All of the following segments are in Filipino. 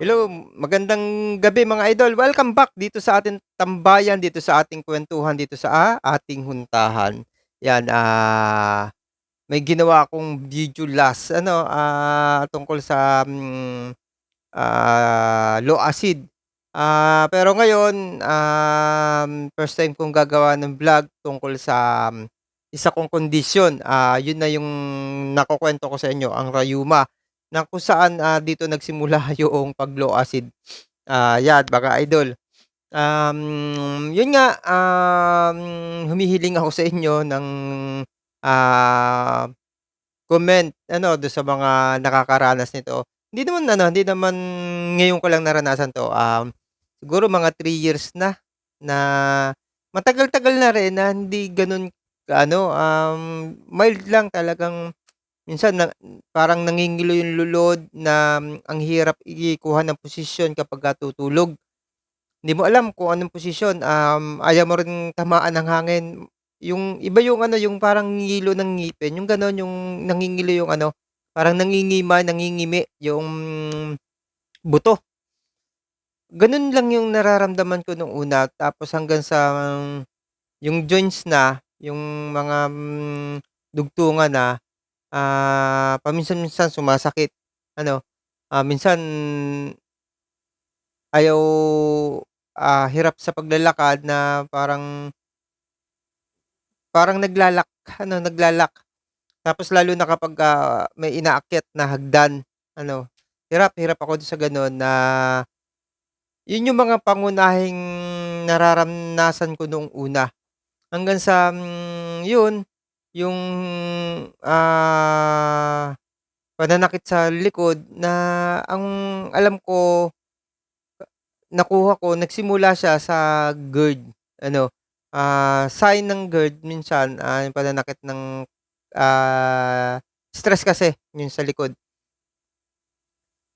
Hello, magandang gabi mga idol. Welcome back dito sa ating tambayan, dito sa ating kwentuhan, dito sa ah, ating huntahan. Yan, ah, may ginawa akong video last, ano, ah, tungkol sa mm, ah, low acid. Ah, pero ngayon, um, first time kong gagawa ng vlog tungkol sa um, isa kong kondisyon. Ah, yun na yung nakukwento ko sa inyo, ang rayuma na kung saan, ah, dito nagsimula yung pag-low acid. Ah, yan mga idol. Um, yun nga, um, humihiling ako sa inyo ng, ah, comment ano do sa mga nakakaranas nito. Hindi naman ano, hindi naman ngayon ko lang naranasan 'to, um, siguro mga 3 years na, na matagal-tagal na rin na hindi gano'n ka-ano, um, mild lang talagang minsan na parang nangingilo yung lulod na mm, ang hirap ikuha ng posisyon kapagka tutulog. Hindi mo alam kung anong posisyon, um, ayaw mo rin tamaan ng hangin. Yung iba yung ano, yung parang ngilo ng ngipin, yung gano'n, yung nangingilo yung ano, parang nangingima, nangingimi yung buto. Gano'n lang yung nararamdaman ko nung una tapos hanggang sa mm, yung joints na, yung mga, hmm, dugtungan na, ah, paminsan-minsan sumasakit. Ano, ah, minsan ayaw, ah, hirap sa paglalakad na parang parang naglalak ano, naglalak. Tapos lalo na kapagka may inaakyat na hagdan, ano, hirap hirap ako dun sa gano'n na yun yung mga pangunahing nararanasan ko noong una. Hanggang sa, hmm, yun, yung, ah, pananakit sa likod na ang alam ko nakuha ko nagsimula siya sa GERD, ano, ah, sign ng GERD minsan, ah, yung pananakit ng, ah, stress kasi yun sa likod.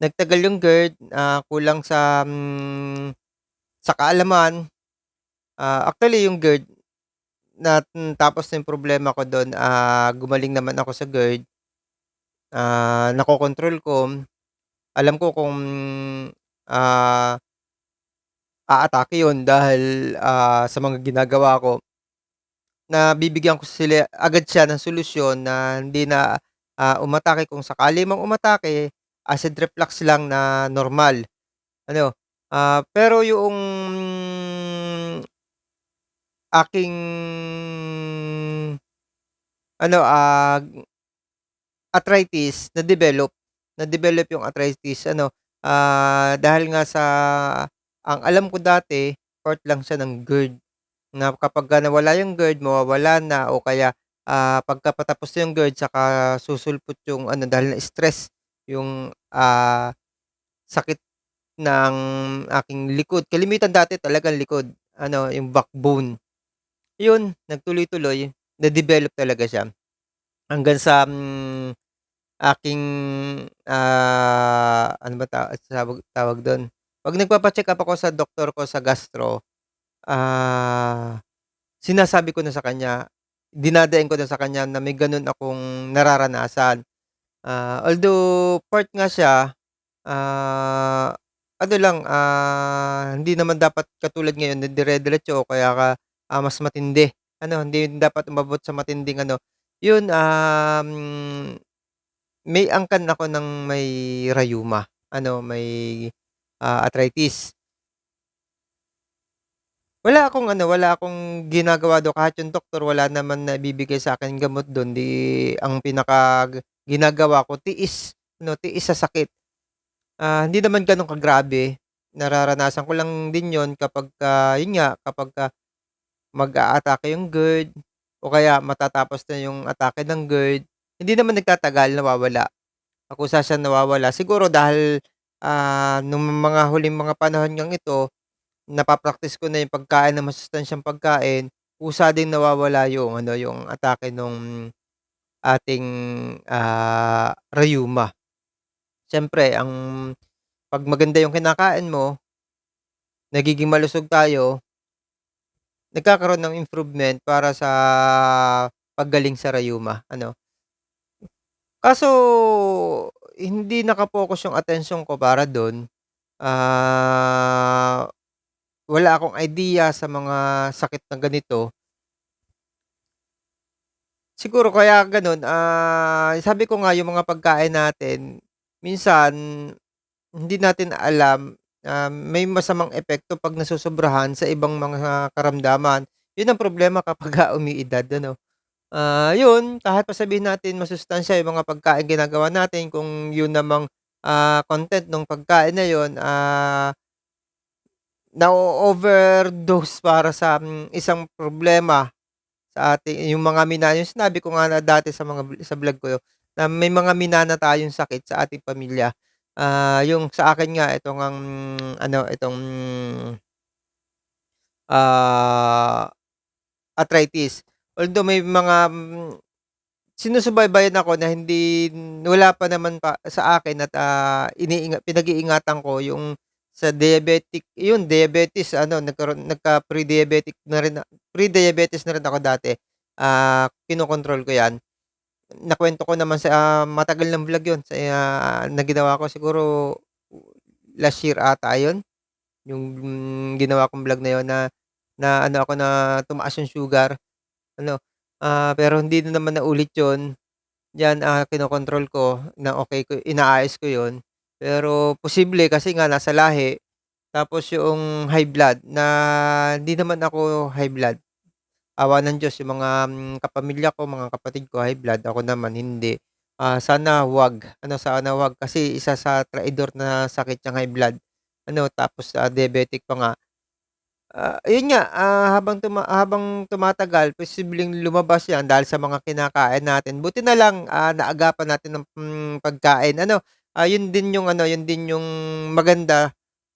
Nagtagal yung GERD, ah, kulang sa, hmm, sa kaalaman. Ah, actually yung GERD na hmm, tapos na yung problema ko dun, ah, gumaling naman ako sa GERD. Ah, nakokontrol ko. Alam ko kung, ah, aatake yun dahil, ah, sa mga ginagawa ko. Nabibigyan ko sila agad siya ng solusyon na hindi na, ah, umatake kung sakali mang umatake, acid reflux lang na normal, ano. Ah, pero yung aking ano, ah, arthritis na-develop, na-develop yung arthritis ano, ah, dahil nga sa ang alam ko dati part lang siya ng GERD, na kapagka nawala yung GERD mawawala na o kaya, ah, pagka patapos na yung GERD saka susulpot yung ano dahil na-stress yung, ah, sakit ng aking likod. Kalimitan dati talagang likod, ano yung backbone. Yun, nagtuloy-tuloy, na-develop talaga siya. Hanggang sa, hmm, aking, ah, ano ba ta tawag tawag dun? 'Pag nagpapa-check-up ako sa doktor ko sa gastro, ah, sinasabi ko na sa kanya, dinadaing ko na sa kanya na may gano'n akong nararanasan. Ah, although part nga siya, ah, ano lang, ah, hindi naman dapat katulad ngayon na dire-diretso kaya ka, ah, mas matindi. Ano, hindi dapat umabot sa matinding ano, yun, um, may angkan ako ng may rayuma, ano, may, ah, arthritis. Wala akong ano, wala akong ginagawa dun kahit yung doktor wala naman naibibigay sa'king gamot dun, 'di ang pinaka ginagawa ko tiis, ano, tiis sa sakit. Ah, hindi naman gano'n kagrabe, nararanasan ko lang din yun kapagka yun nga, kapagka mag-aatake yung GERD o kaya matatapos na yung atake ng GERD, hindi naman nagtatagal, nawawala. Kusa siyang nawawala. Siguro dahil, ah, nung mga huling mga panahon ngang ito, napa-practice ko na yung pagkain ng masustansyang pagkain, kusa ding nawawala yung ano, yung atake nung ating, ah, rayuma. Siyempre ang 'pag maganda yung kinakain mo, nagiging malusog tayo, nagkakaroon ng improvement para sa paggaling sa rayuma, ano. Kaso hindi naka-focus yung atensyon ko para dun. ah, wala akong idea sa mga sakit na ganito. Siguro kaya gano'n, ah, sabi ko nga yung mga pagkain natin, minsan hindi natin alam na may masamang epekto 'pag nasosobrahan sa ibang mga karamdaman. 'Yun ang problema kapagka umiidad ano. Ah, 'yun kahit pa sabihin natin masustansya yung mga pagkaing ginagawa natin kung yun namang, ah, content nung pagkain na yun, ah na-o-overdose para sa, hmm, isang problema sa ating yung mga mina yung sinabi ko nga na dati sa mga sa vlog ko na may mga minana tayong sakit sa ating pamilya. Ah, yung sa akin nga ito ngang ano, itong ah, arthritis. Although may mga, sinusubaybayan ako na hindi wala pa naman pa sa akin at, ah, iniinga pinag-iingatan ko yung sa diabetic yun diabetes ano nagkaroon nagka pre-diabetic na rin pre-diabetes na rin ako dati. Ah, kinokontrol ko 'yan. Nakuwento ko naman sa, ah, matagal ng vlog yun sa, ah, na ginawa ko siguro last year ata yun, yung ginawa kong vlog na yun na na ano ako na tumaas yung sugar ano, ah, pero hindi na naman naulit yun. 'Yan, ah, kinokontrol ko na okey ko inaayos ko yun. Pero posible kasi nga nasa lahi, tapos yoong high blood na hindi naman ako high blood. Awa ng Diyos yung mga, hmm, kapamilya ko, mga kapatid ko high blood, ako naman hindi. Ah, sana wag, ano, sana wag kasi isa sa traidor na sakit yang high blood, ano, tapos, ah, diabetic pa nga. Ah, ayun nga, ah, habang tuma habang tumatagal posibleng lumabas 'yan dahil sa mga kinakain natin. Buti na lang, ah, naagapan natin ng, hmm, pagkain ano, ah, yun din yung ano, yun din yung maganda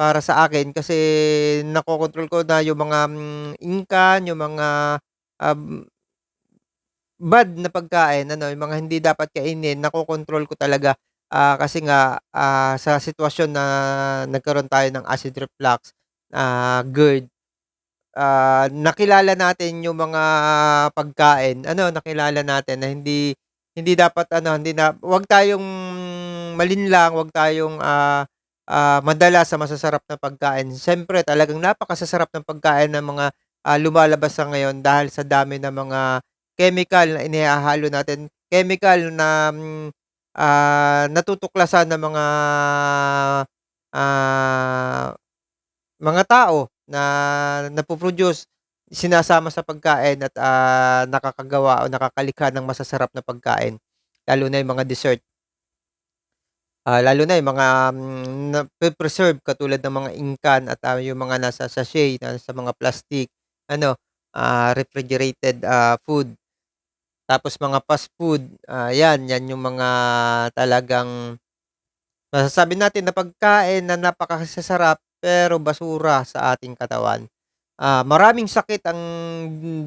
para sa akin kasi nakokontrol ko na yung mga, hmm, ingkan, yung mga, um, bad na pagkain ano, yung mga hindi dapat kainin nakokontrol ko talaga. Ah, kasi nga, ah, sa sitwasyon na nagkaroon tayo ng acid reflux, ah, GERD, ah, nakilala natin yung mga pagkain ano, nakilala natin na hindi hindi dapat ano, hindi na wag tayong malinlang, wag tayong, ah, ah, madala sa masasarap na pagkain. Siyempre talagang napakasasarap ng pagkain ng mga, ah, lumalabas sa ngayon dahil sa dami ng mga chemical na inihahalo natin, chemical na, hmm, ah, natutuklasan ng mga, ah, mga tao na nagpo-produce, sinasama sa pagkain at, ah, nakakagawa o nakakalikha ng masasarap na pagkain, lalo na yung mga dessert. Ah, lalo na yung mga, hmm, nape-preserve katulad ng mga ingkan at, ah, yung mga nasa sachet, nasa mga plastic ano, ah, refrigerated, ah, food. Tapos mga fast food, ah, 'yan, 'yan yung mga talagang masasabi natin na pagkain na napakasasarap pero basura sa ating katawan. Ah, maraming sakit ang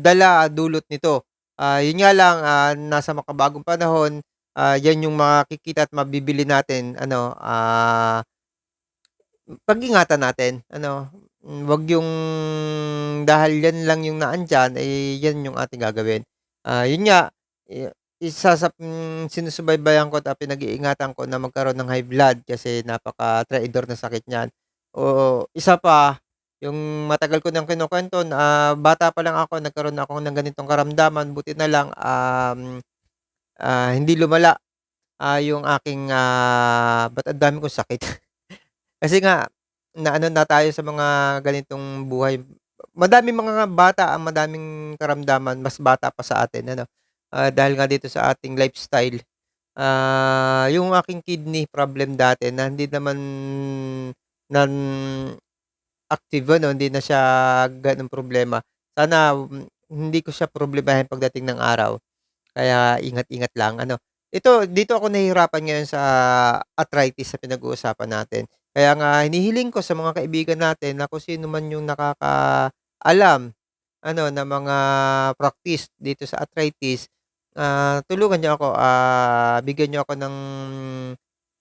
dala dulot nito. Ah, yun nga lang, ah, nasa makabagong panahon, ah, 'yan yung makikita at mabibili natin ano, ah pag-ingatan natin ano, wag yung dahil 'yan lang yung naandiyan, eh, 'yan yung ating gagawin. Ah, yun nga, i isa sa, hmm, sinusubaybayan ko at pinag-iingatan ko na magkaroon ng high blood kasi napaka-traidor na sakit niyan. Oo, isa pa, yung matagal ko ng kinukuwento na bata pa lang ako nagkaroon na ako ng ganitong karamdaman, buti na lang, um, ah, hindi lumala, ah, yung aking, ah, ba't ang dami kong sakit. Kasi nga naano na tayo sa mga ganitong buhay. Madaming mga bata ang madaming karamdaman, mas bata pa sa atin ano, ah, dahil nga dito sa ating lifestyle. Ah, yung aking kidney problem dati na hindi naman non-active ano, hindi na siya gano'ng problema. Sana, hmm, hindi ko siya problemahin pagdating ng araw. Kaya ingat-ingat lang ano. Ito, dito ako nahihirapan ngayon sa arthritis sa pinag-uusapan natin. Kaya nga hinihiling ko sa mga kaibigan natin na kung sino man yung nakakaalam ano, ng mga practice dito sa arthritis, ah, tulungan niyo ako, ah, bigyan niyo ako ng,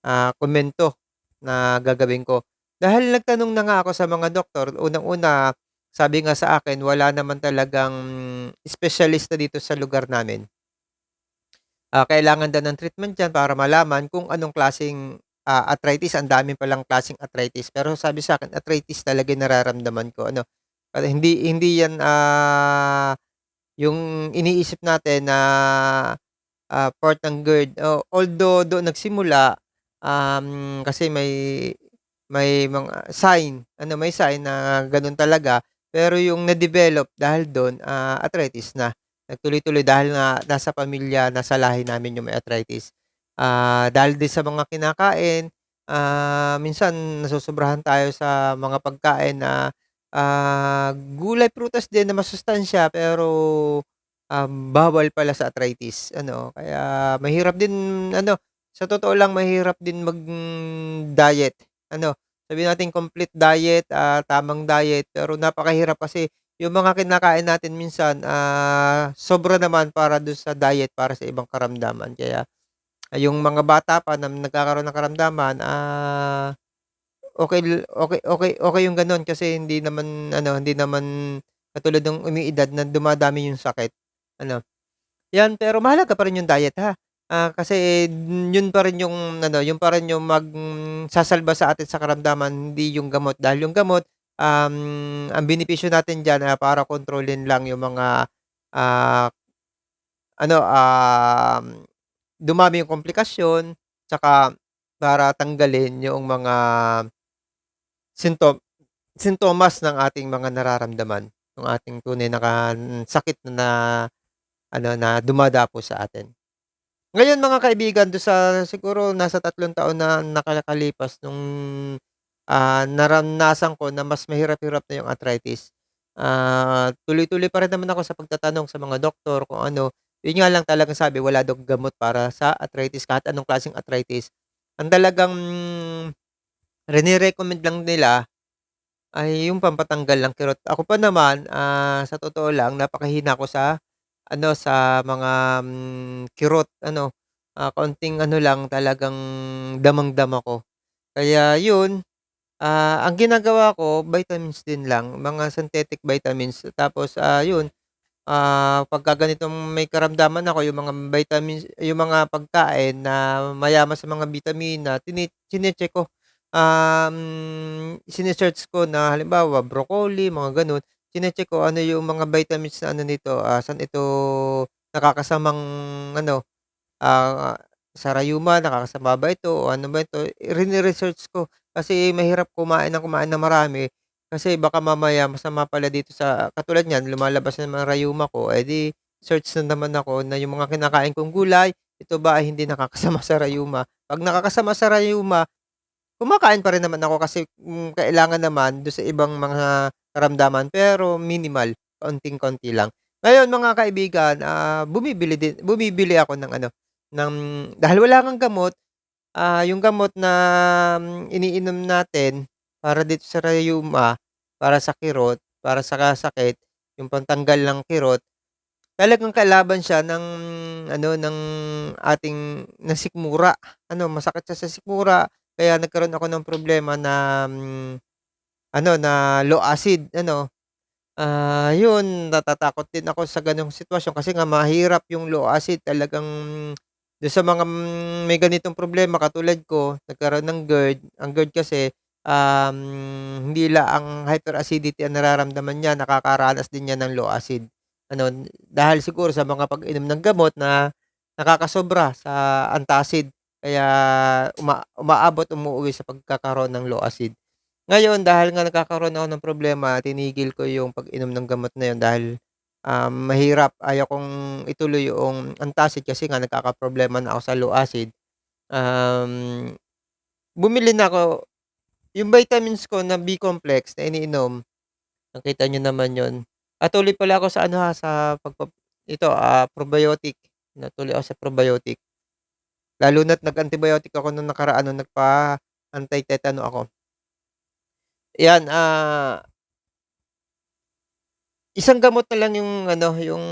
ah, komento na gagawin ko. Dahil nagtanong na nga ako sa mga doktor, unang-una, sabi nga sa akin wala naman talagang espesyalista dito sa lugar namin. Ah, kailangan daw ng treatment diyan para malaman kung anong klaseng ah, arthritis, ang dami palang klaseng arthritis. Pero sabi sa'kin arthritis talaga nararamdaman ko ano, hindi hindi yan, ah, yung iniisip natin na, ah, part ng GERD. O although doon nagsimula, um, kasi may may mga sign, ano, may sign na gano'n talaga. Pero yung na-develop dahil do'n, ah, arthritis na. Nagtuloy-tuloy dahil nga nasa pamilya, nasa lahi namin yung may arthritis. Ah, dahil din sa mga kinakain, ah, minsan nasosobrahan tayo sa mga pagkain na, ah, gulay, prutas din na masustansya pero, um, bawal pala sa arthritis ano. Kaya mahirap din ano, sa totoo lang mahirap din mag-diet ano. Sabihin nating complete diet, ah, tamang diet, pero napakahirap kasi yung mga kinakain natin minsan, ah, sobra naman para dun sa diet, para sa ibang karamdaman. Kaya yung mga bata pa na nagkakaroon ng karamdaman, ah, okey okey okey okey yung gano'n kasi hindi naman ano, hindi naman katulad nung umiidad na dumadami yung sakit, ano. 'Yan, pero mahalaga pa rin yung diet, ha. Ah, kasi yun pa rin yung ano, yun pa rin yung magsasalba sa atin sa karamdaman, hindi yung gamot. Dahil yung gamot, um, ang benepisyo natin diyan, ah, para kontrolin lang yung mga, ah, ano, um, dumami yung komplikasyon, tsaka para tanggalin yoong mga sintom sintomas ng ating mga nararamdaman, yung ating tunay na kan sakit na ano, na dumadapo sa atin. Ngayon mga kaibigan, dun sa siguro nasa 3 taon na nakakalipas nung, ah, naranasan ko na mas mahirap-hirap na yung arthritis. Ah, tuloy-tuloy pa rin naman ako sa pagtatanong sa mga doktor kung ano. Yun nga lang talagang sabi wala daw gamot para sa arthritis, kahit anong klaseng arthritis. Ang talagang rine-recommend lang nila ay yung pampatanggal ng kirot. Ako pa naman, ah, sa totoo lang napakahina ko sa ano, sa mga, hmm, kirot ano. Ah, kaunting ano lang, talagang damang-dama ko. Kaya yun, ah, ang ginagawa ko vitamins din lang, mga synthetic vitamins. Tapos, ah, yun, ah, pagka ganitong may karamdaman ako, yung mga vitamins yung mga pagkain na mayaman sa mga bitamina, tini chine-check ko. Um, sine-search ko na halimbawa broccoli, mga gano'n. Chine-check ko ano yung mga vitamins na ano nito, ah, saan ito nakakasamang ano, ah, sa rayuma, nakakasama ba ito o ano ba ito, rine-research ko. Kasi mahirap kumain ng kumain ng marami, kasi baka mamaya masama pala dito sa katulad niyan lumalabas na naman rayuma ko, eh, di search na naman ako na yung mga kinakain kong gulay, ito ba ay hindi nakakasama sa rayuma. 'Pag nakakasama sa rayuma, kumakain pa rin naman ako kasi, hmm, kailangan naman dun sa ibang mga karamdaman, pero minimal, kaunting-konti lang. Ngayon mga kaibigan, ah, bumibili din bumibili ako ng ano, ng dahil wala ngang gamot, ah, yung gamot na iniinom natin para dito sa rayuma, para sa kirot, para sa sakit, yung pantanggal ng kirot, talagang kalaban siya ng ano, ng ating ng sikmura. Ano, masakit siya sa sikmura, kaya nagkaroon ako ng problema na, hmm, ano, na low acid ano. Ah, yun natatakot din ako sa gano'ng sitwasyon kasi nga mahirap yung low acid talagang dun sa mga, hmm, may ganitong problema katulad ko, nagkaroon ng GERD. Ang GERD kasi, um, hindi laang hyperacidity ang nararamdaman niya, nakakaranas din yan ng low acid. Ano, dahil siguro sa mga pag-inom ng gamot na nakakasobra sa antacid, kaya uma umaabot, umuuwi sa pagkakaroon ng low acid. Ngayon dahil nga nagkakaroon ako ng problema, tinigil ko yung pag-inom ng gamot na yun dahil, um, mahirap, ayaw kong ituloy yoong antacid kasi nga nagkakaproblema na ako sa low acid. Um, bumili na ako yung vitamins ko na B-complex na iniinom, nakita niyo naman yun. Ah, tuloy pala ako sa ano, ha, sa pagpa ito, ah, probiotic, natuloy ako sa probiotic. Lalo na't nag-antibiotic ako nung nakaraan nung nagpa-anti-tetano ako. 'Yan, ah isang gamot na lang yung ano, yung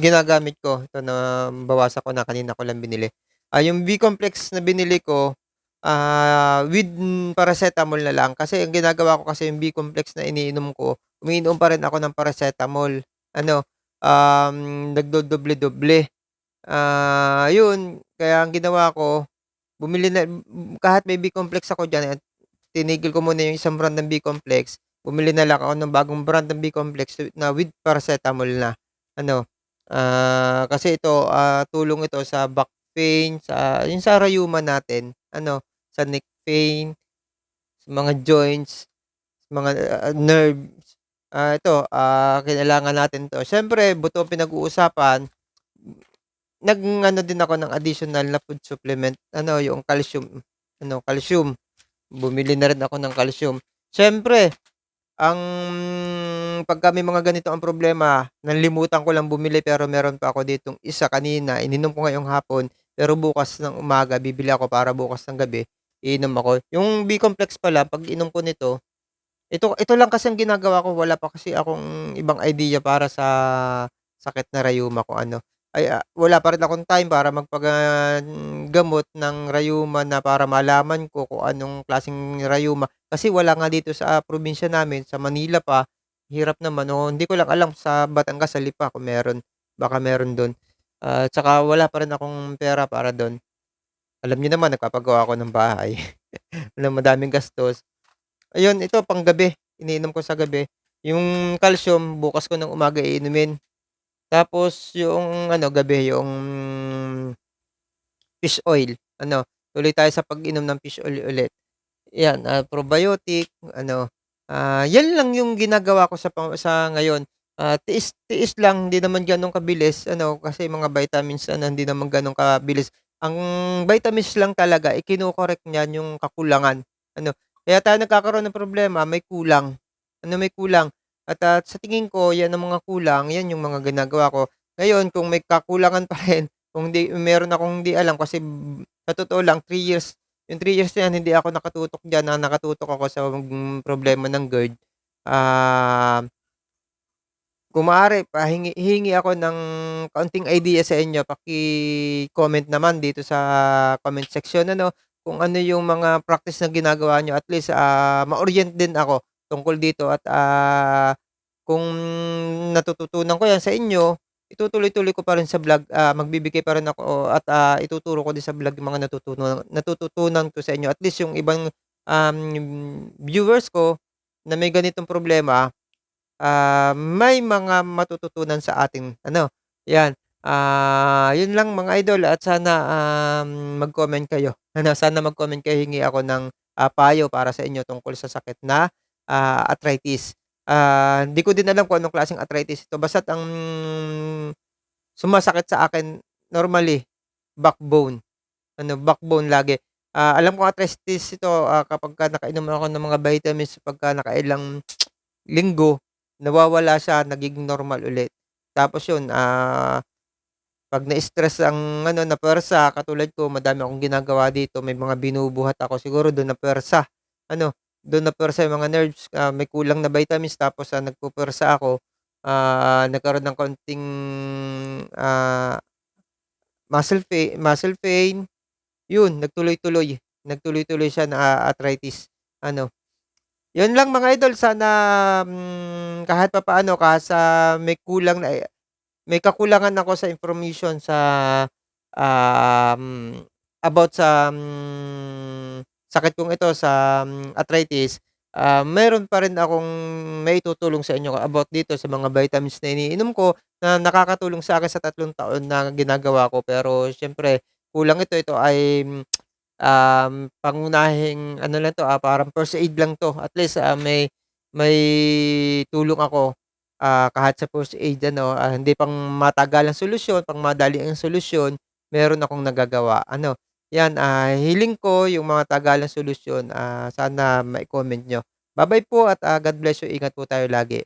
ginagamit ko. Ito nabawasan ko na, kanina ko lang binili. Ah, yung B-complex na binili ko, ah, with paracetamol na lang. Kasi ang ginagawa ko kasi yung B-complex na iniinom ko, umiinom pa rin ako ng paracetamol. Ano, um, nagdodoble-doble. Ah, yun, kaya ang ginawa ko, bumili na kahit may B-complex ako diyan at tinigil ko muna yung isang brand ng B-complex, bumili na lang ako ng bagong brand ng B-complex na with paracetamol na. Ano, ah, kasi ito, ah, tulong ito sa back pain, sa yung sa rayuma natin, ano, sa neck pain, sa mga joints, mga, ah, nerves. Ah, ito, ah, kinailangan natin 'to. Siyempre buto pinag-uusapan. Nag-ano din ako ng additional na food supplement, ano, yung calcium, ano, calcium. Bumili na rin ako ng calcium. Siyempre, ang pagka may mga ganito ang problema, nalimutan ko lang bumili pero meron pa ako ditong isa kanina, ininom ko ngayong hapon, pero bukas ng umaga bibili ako para bukas ng gabi iinom ako. Yung B-complex pala 'pag inom ko nito, ito ito lang kasi ang ginagawa ko, wala pa kasi akong ibang idea para sa sakit na rayuma kung ano. Ay, ah, wala pa rin akong time para magpaga gamot ng rayuma na para malaman ko kung anong klaseng rayuma. Kasi wala nga dito sa probinsya namin, sa Manila pa, hirap naman o hindi ko lang alam sa Batangas, sa Lipa kung meron, baka meron dun. Ah, tsaka wala pa rin akong pera para dun. Alam niyo naman nagpapagawa ako ng bahay, na madaming gastos. Ayun, ito panggabi, iniinom ko sa gabi. Yung calcium bukas ko ng umaga iinumin. Tapos yung ano, gabi yung fish oil, ano, tuloy tayo sa pag-inom ng fish oil ulit. 'Yan, ah, probiotic, ano, ah, 'yan lang yung ginagawa ko sa sa ngayon. Ah, tiis-tiis lang, hindi naman gano'n kabilis ano, kasi mga vitamins ano, hindi naman gano'n kabilis. Ang vitamins lang talaga, eh, kino-correct niyan yung kakulangan, ano. Kaya tayo nagkakaroon ng problema, may kulang, ano, may kulang. At, ah, sa tingin ko 'yan ang mga kulang, 'yan yung mga ginagawa ko. Ngayon kung may kakulangan pa rin, kung hindi meron akong hindi alam kasi sa totoo lang 3 years yung 3 years na 'yan hindi ako nakatutok diyan, na nakatutok ako sa hmm, problema ng GERD. Ah kung maaari pahingi hihingi ako ng kaunting idea sa inyo, paki-comment naman dito sa comment section ano, kung ano yung mga practice na ginagawa niyo at least, ah, ma-orient din ako tungkol dito at, ah, kung natututunan ko 'yan sa inyo, itutuloy-tuloy ko pa rin sa vlog, ah, magbibigay pa rin ako at, ah, ituturo ko din sa vlog yung mga natutunan natututunan ko sa inyo. At least yung ibang, um, viewers ko na may ganitong problema, ah, may mga matututunan sa ating ano, 'yan. Ah, 'yun lang mga idol at sana, um, mag-comment kayo, ano, sana mag-comment kayo, hingi ako ng, ah, payo para sa inyo tungkol sa sakit na, ah, arthritis. Ah, hindi ko din alam kung anong klaseng arthritis ito basta't ang sumasakit sa akin normally, backbone, ano, backbone lagi. Ah, alam kong arthritis ito, ah, kapagka nakainom ako ng mga vitamins pagka nakailang linggo, nawawala siya, nagiging normal ulit. Tapos 'yun, ah, 'pag na-stress ang ano, napuwersa katulad ko madami akong ginagawa dito, may mga binubuhat ako, siguro dun napuwersa, ano, dun napuwersa yung mga nerves, ah, may kulang na vitamins tapos, ah, nagpupuwersa ako, ah, nagkaroon ng kaunting, ah, muscle pain muscle pain, 'yun nagtuloy-tuloy, nagtuloy-tuloy siya na arthritis, ano. 'Yun lang mga idol sana, hmm, kahit papaano kahit sa may kulang na, may kakulangan ako sa information sa, um, about sa, hmm, sakit kong ito sa, hmm, arthritis, ah, meron pa rin akong maitutulong sa inyo about dito sa mga vitamins na iniinom ko na nakakatulong sa akin sa tatlong taon na ginagawa ko. Pero siyempre kulang ito, ito ay, um, pangunahing ano lang 'to, ah, parang first aid lang 'to. At least, ah, may may tulong ako, ah, kahit sa first aid ano, ah, hindi pang matagalang solusyon, pang madaliang solusyon, meron akong nagagawa, ano. 'Yan, ah, hiling ko yung mga tagalang solusyon, ah, sana mai-comment niyo. Ba-bye po at, ah, God bless you, ingat po tayo lagi.